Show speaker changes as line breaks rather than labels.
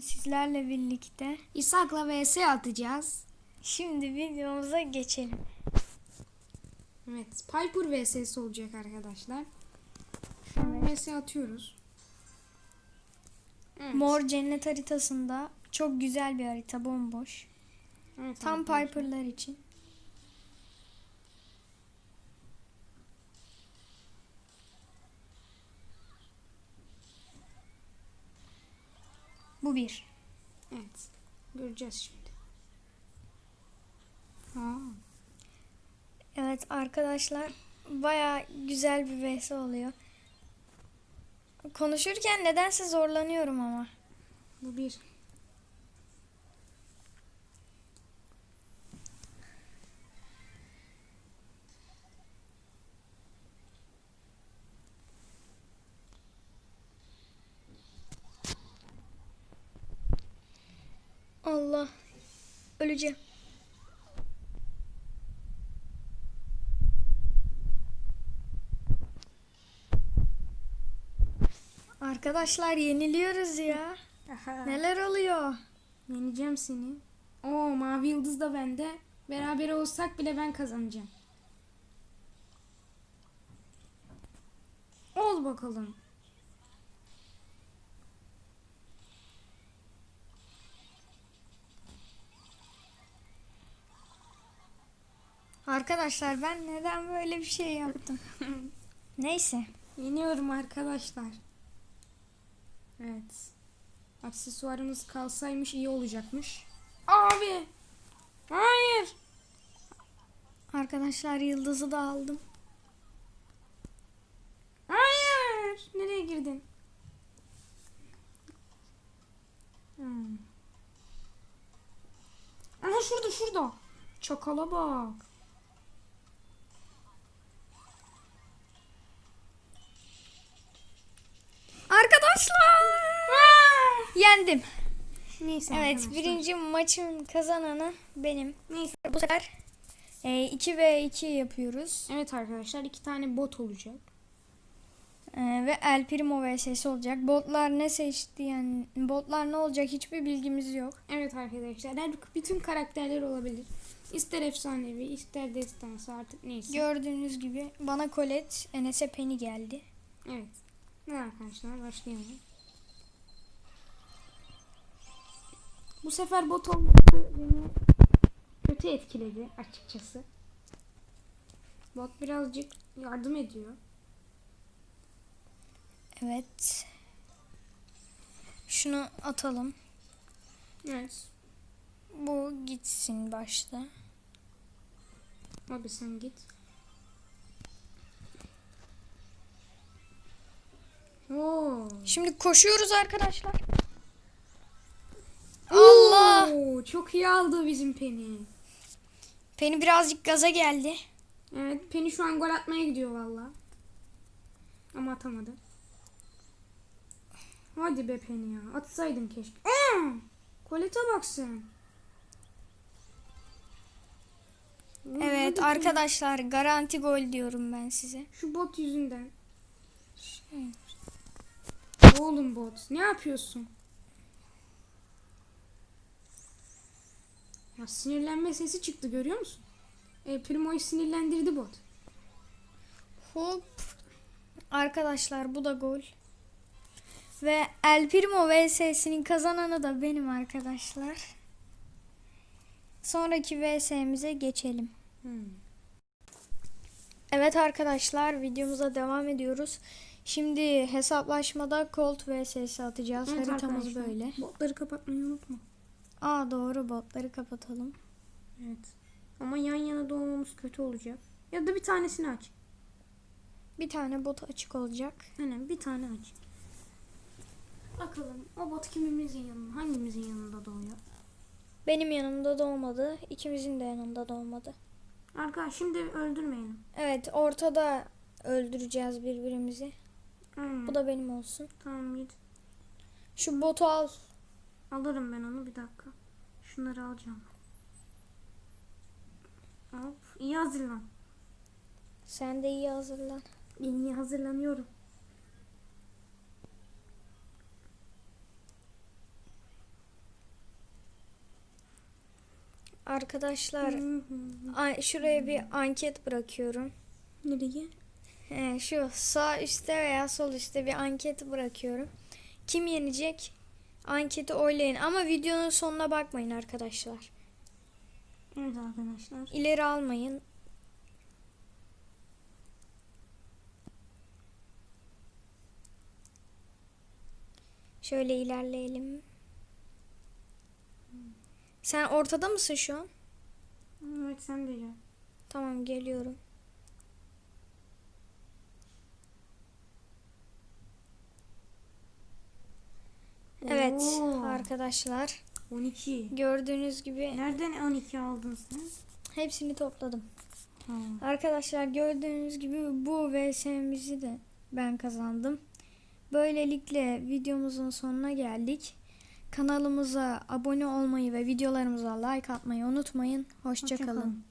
sizlerle birlikte.
İshak'la vs atacağız.
Şimdi videomuza geçelim.
Evet. Piper vs olacak arkadaşlar. An vs atıyoruz. Evet.
Mor cennet haritasında çok güzel bir harita bomboş.
Evet
Tam. Piper'lar için. Bu bir.
Evet. Göreceğiz şimdi. Ha.
Evet arkadaşlar baya güzel bir vs oluyor. Konuşurken nedense zorlanıyorum ama.
Bu bir.
Allah. Öleceğim. Arkadaşlar yeniliyoruz ya.
Aha.
Neler oluyor?
Yeneceğim seni. Oo mavi yıldız da bende. Beraber olsak bile ben kazanacağım. Ol bakalım.
Arkadaşlar ben neden böyle bir şey yaptım? Neyse.
Yeniyorum arkadaşlar. Evet. Aksesuarımız kalsaymış iyi olacakmış. Abi. Hayır.
Arkadaşlar yıldızı da aldım.
Hayır. Nereye girdin? Hmm. Aha şurada şurada. Çakala bak.
Arkadaşlar yendim.
Neyse
Evet
arkadaşlar.
birinci maçın kazananı benim.
Neyse.
Bu sefer e, 2 ve 2 yapıyoruz.
Evet arkadaşlar iki tane bot olacak.
E, ve El Primo vs olacak. Botlar ne seçti yani botlar ne olacak hiçbir bilgimiz yok.
Evet arkadaşlar her bütün karakterler olabilir. İster efsanevi ister destansı artık neyse.
Gördüğünüz gibi bana Colette, Enes'e Penny geldi.
evet. Ne arkadaşlar başlayalım. Bu sefer bot olması beni kötü etkiledi açıkçası. Bot birazcık yardım ediyor.
Evet. Şunu atalım.
Evet.
Bu gitsin başta.
Abi sen git. Oo.
Şimdi koşuyoruz arkadaşlar. Allah!
Oo, çok iyi aldı bizim Penny.
Penny birazcık gaza geldi.
Evet Penny şu an gol atmaya gidiyor valla. Ama atamadı. Hadi be Penny ya. Atsaydın keşke. Aa! Kolete bak sen.
Evet
Hadi
arkadaşlar garanti gol diyorum ben size.
Şu bot yüzünden. Oğlum bot. Ne yapıyorsun? Ya sinirlenme sesi çıktı görüyor musun? E, Primo'yu sinirlendirdi bot.
Hop. Arkadaşlar bu da gol. Ve El Primo vs'sinin kazananı da benim arkadaşlar. Sonraki vs'mize geçelim.
Hmm.
Evet arkadaşlar videomuza devam ediyoruz. Şimdi hesaplaşmada Colt vs'si atacağız.
Evet
Haritamız
arkadaşlar,
böyle.
Botları kapatmayı unutma.
Aa doğru botları kapatalım.
Evet. Ama yan yana doğmamız kötü olacak. Ya da bir tanesini aç.
Bir tane bot açık olacak.
Aynen bir tane aç. Bakalım o bot kimimizin yanında, hangimizin yanında doğuyor?
Benim yanımda doğmadı. ikimizin de yanında doğmadı.
Arkadaş şimdi öldürmeyelim.
Evet ortada öldüreceğiz birbirimizi.
Hmm.
Bu da benim olsun.
Tamam git.
Şu botu al.
Alırım ben onu bir dakika. Şunları alacağım. Hop iyi hazırlan.
Sen de iyi hazırlan.
İyi hazırlanıyorum.
Arkadaşlar şuraya bir anket bırakıyorum.
Nereye?
Ee, şu sağ üstte veya sol üstte bir anket bırakıyorum. Kim yenecek? Anketi oylayın ama videonun sonuna bakmayın arkadaşlar.
Evet arkadaşlar.
İleri almayın. Şöyle ilerleyelim. Sen ortada mısın şu an?
Evet sen de gel.
Tamam geliyorum. Evet
Oo,
arkadaşlar
12.
gördüğünüz gibi
Nereden 12 aldın sen?
hepsini topladım.
Ha.
Arkadaşlar gördüğünüz gibi bu VS'mizi de ben kazandım. Böylelikle videomuzun sonuna geldik. Kanalımıza abone olmayı ve videolarımıza like atmayı unutmayın. Hoşçakalın.
Hoşça kalın.